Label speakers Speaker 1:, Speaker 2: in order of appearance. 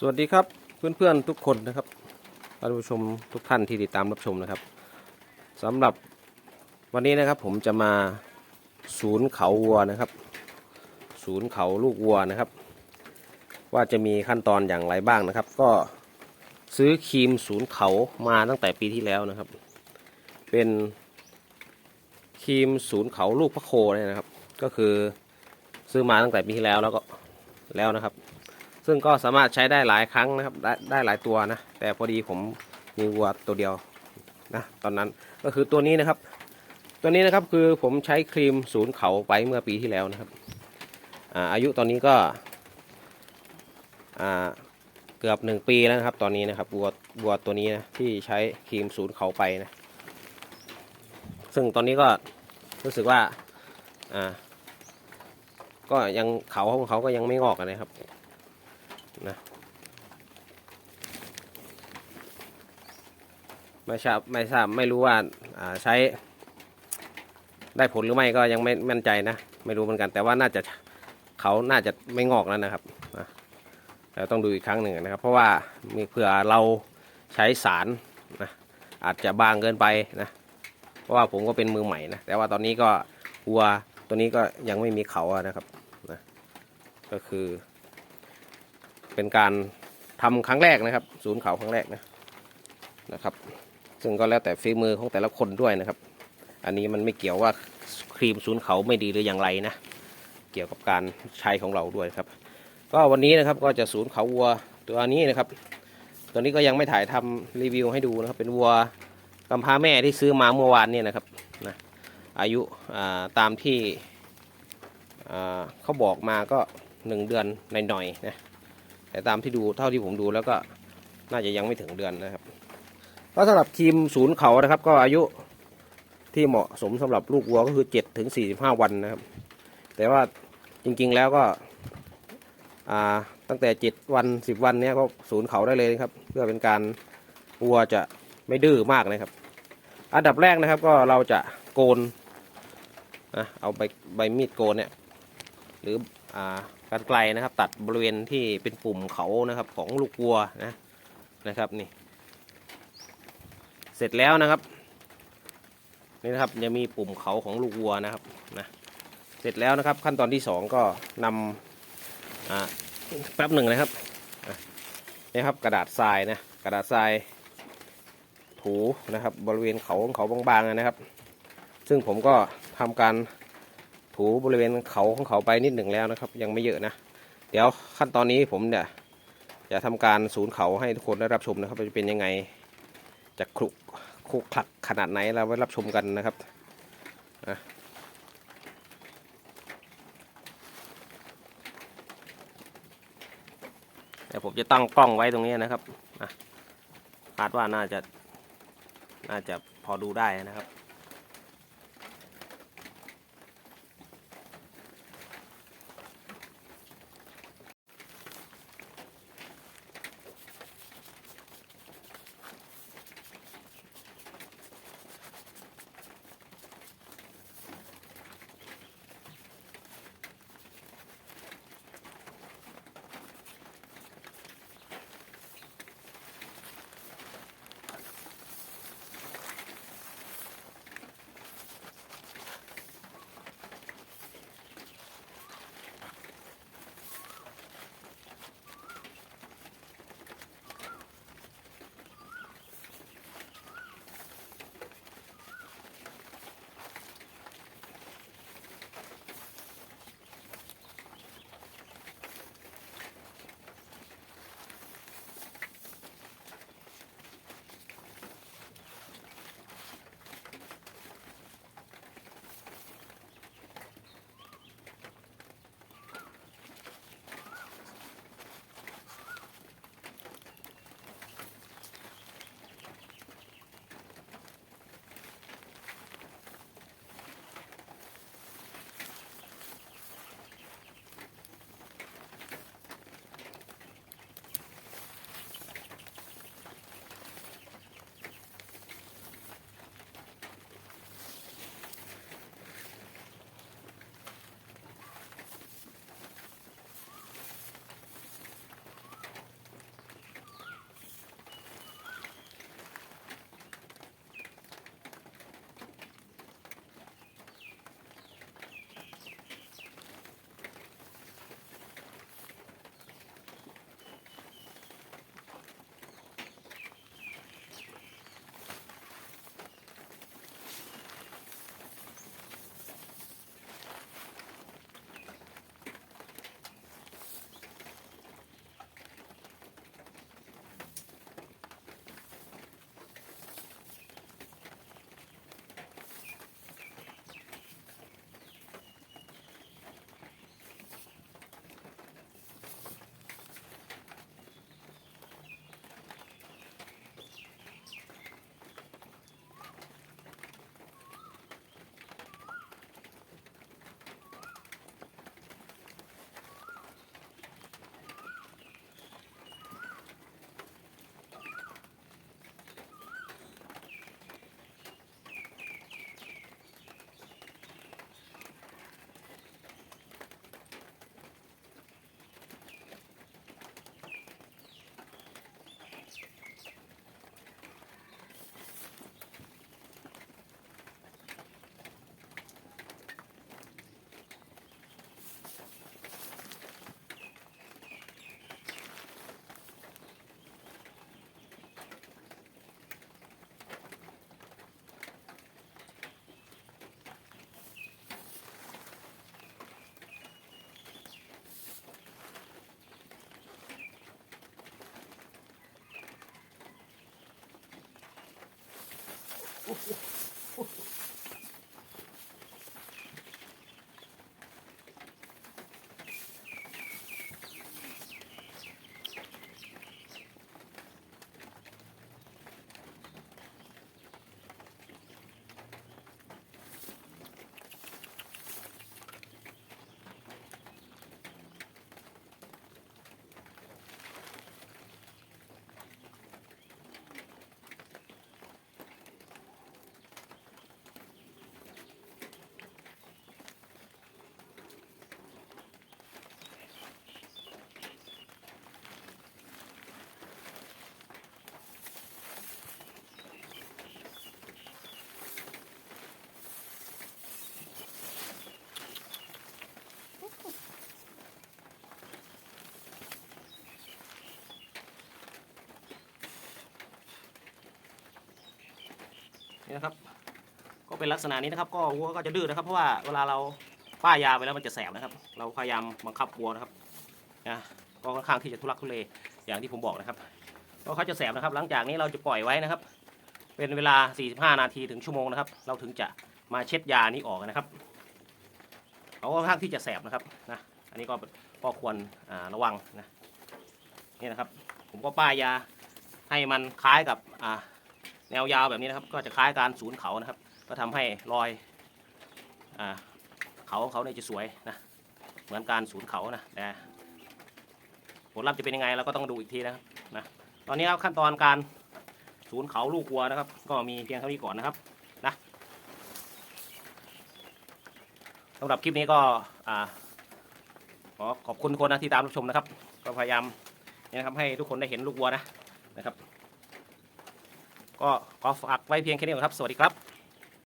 Speaker 1: สวัสดีครับเพื่อนๆทุกคนนะครับท่านผู้ชมทุกท่านที่ติดตามรับชมนะครับสำหรับวันนี้นะครับผมจะมาศูนย์เขาวัวนะครับ ศูนย์เขาลูกวัวนะครับ ว่าจะมีขั้นตอนอย่างไรบ้างนะครับ ก็ซื้อครีมศูนย์เขามาตั้งแต่ปีที่แล้วนะครับ เป็นครีมศูนย์เขาลูกพระโคเนี่ยนะครับ ก็คือซื้อมาตั้งแต่ปีที่แล้วแล้วก็แล้วนะครับ ซึ่งก็สามารถใช้ได้หลายครั้งนะครับได้ได้หลายตัวนะ แต่พอดีผมมีวัวตัวเดียวนะตอนนั้นก็คือตัวนี้นะครับ ตัวนี้นะครับคือผมใช้ครีมศูนย์เขาไปเมื่อปีที่แล้วนะครับอาอายุตอนนี้ก็เกือบหนึ่งปีแล้วครับ ตอนนี้นะครับวัววัวตัวนี้นะที่ใช้ครีมศูนย์เขาไปนะ ซึ่งตอนนี้ก็รู้สึกว่าอ่าก็ยังเขาของเขาก็ยังไม่งอกนะครับ นะไม่ทราบไม่ทราบไม่รู้ว่าาใช้ ได้ผลหรือไม่ก็ยังไม่มั่นใจนะ ไม่รู้เหมือนกัน แต่ว่าน่าจะเขาน่าจะไม่งอกแล้วนะครับนะแต่ต้องดูอีกครั้งหนึ่งนะครับ เพราะว่ามีเผื่อเราใช้สารนะอาจจะบางเกินไปนะเพราะว่าผมก็เป็นมือใหม่นะแต่ว่าตอนนี้ก็วัวตัวนี้ก็ยังไม่มีเขาอะนะครับนะก็คือ เป็นการทำครั้งแรกนะครับ ศูนย์เขาครั้งแรกนะนะครับ ซึ่งก็แล้วแต่ฝีมือของแต่ละคนด้วยนะครับ อันนี้มันไม่เกี่ยวว่าครีมศูนย์เขาไม่ดีหรืออย่างไรนะเกี่ยวกับการใช้ของเราด้วยครับ ก็วันนี้นะครับก็จะศูนย์เขาวัวตัวนี้นะครับ ตัวนี้ก็ยังไม่ถ่ายทำรีวิวให้ดูนะครับ เป็นวัวกำพร้าแม่ที่ซื้อมาเมื่อวานเนี่ยนะครับนะอายุาตามที่เขาบอกมาก็หนึ่งเดือนหน่อยๆนะ แต่ตามที่ดูเท่าที่ผมดูแล้วก็น่าจะยังไม่ถึงเดือนนะครับก็สำหรับครีมศูนย์เขานะครับ ก็อายุที่เหมาะสมสำหรับลูกวัวก็คือเจ็ดถึงสี่สิบห้าวันนะครับ แต่ว่าจริงๆแล้วก็ตั้งแต่เจ็ดวันสิบวันเนี้ยก็ศูนย์เขาได้เลยครับ เพื่อเป็นการวัวจะไม่ดื้อมากนะครับ อันดับแรกนะครับก็เราจะโกนนะเอาใบใบมีดโกนเนี่ยหรืออ่า การไกลนะครับ ตัดบริเวณที่เป็นปุ่มเขานะครับของลูกวัวนะนะครับนี่ เสร็จแล้วนะครับนี่นะครับจะมีปุ่มเขาของลูกวัวนะครับนะเสร็จแล้วนะครับขั้นตอนที่สองก็นำอ่าแป๊บหนึ่งนะครับนี่ครับกระดาษทรายนะกระดาษทรายถูนะครับบริเวณเขาของเขาบางๆนะครับ ซึ่งผมก็ทำการ ถูบริเวณเขาของเขาไปนิดหนึ่งแล้วนะครับ ยังไม่เยอะนะ เดี๋ยวขั้นตอนนี้ผมเนี่ยจะทำการศูนย์เขาให้ทุกคนได้รับชมนะครับจะเป็นยังไงจะคลุกคลุกคลักขนาดไหนเราไว้รับชมกันนะครับอะเดี๋ยวผมจะตั้งกล้องไว้ตรงนี้นะครับคาดว่าน่าจะน่าจะพอดูได้นะครับ นี่
Speaker 2: นะครับ ก็เป็นลักษณะนี้นะครับ ก็วัวก็จะดื้อนะครับ เพราะว่าเวลาเราป้ายยาไปแล้วมันจะแสบนะครับ เราพยายามบังคับวัวนะครับนะก็ค่อนข้างที่จะทุลักทุเลอย่างที่ผมบอกนะครับก็เขาจะแสบนะครับ หลังจากนี้เราจะปล่อยไว้นะครับ เป็นเวลา 45 นาทีถึงชั่วโมงนะครับ เราถึงจะมาเช็ดยานี้ออกนะครับเขาค่อนข้างที่จะแสบนะครับนะอันนี้ก็ก็ควรระวังนะนี่นะครับ ผมก็ป้ายยาให้มันคล้ายกับอ่า แนวยาวแบบนี้นะครับ ก็จะคล้ายการศูนย์เขานะครับ ก็ทำให้รอยอเขาของเขาเนี่ยจะสวยนะเหมือนการศูนย์เขานะแต่ผลลัพธ์จะเป็นยังไงเราก็ต้องดูอีกทีนะครับนะตอนนี้ครับขั้นตอนการศูนย์เขาลูกวัวนะครับ ก็มีเพียงเท่านี้ก่อนนะครับนะสำหรับคลิปนี้ก็ขอขอบคุณทุกคนนะที่ตามรับชมนะครับ ก็พยายามนี่นะครับให้ทุกคนได้เห็นลูกวัวนะนะครับ ก็ขอฝากไว้เพียงแค่นี้ก่อนครับ สวัสดีครับ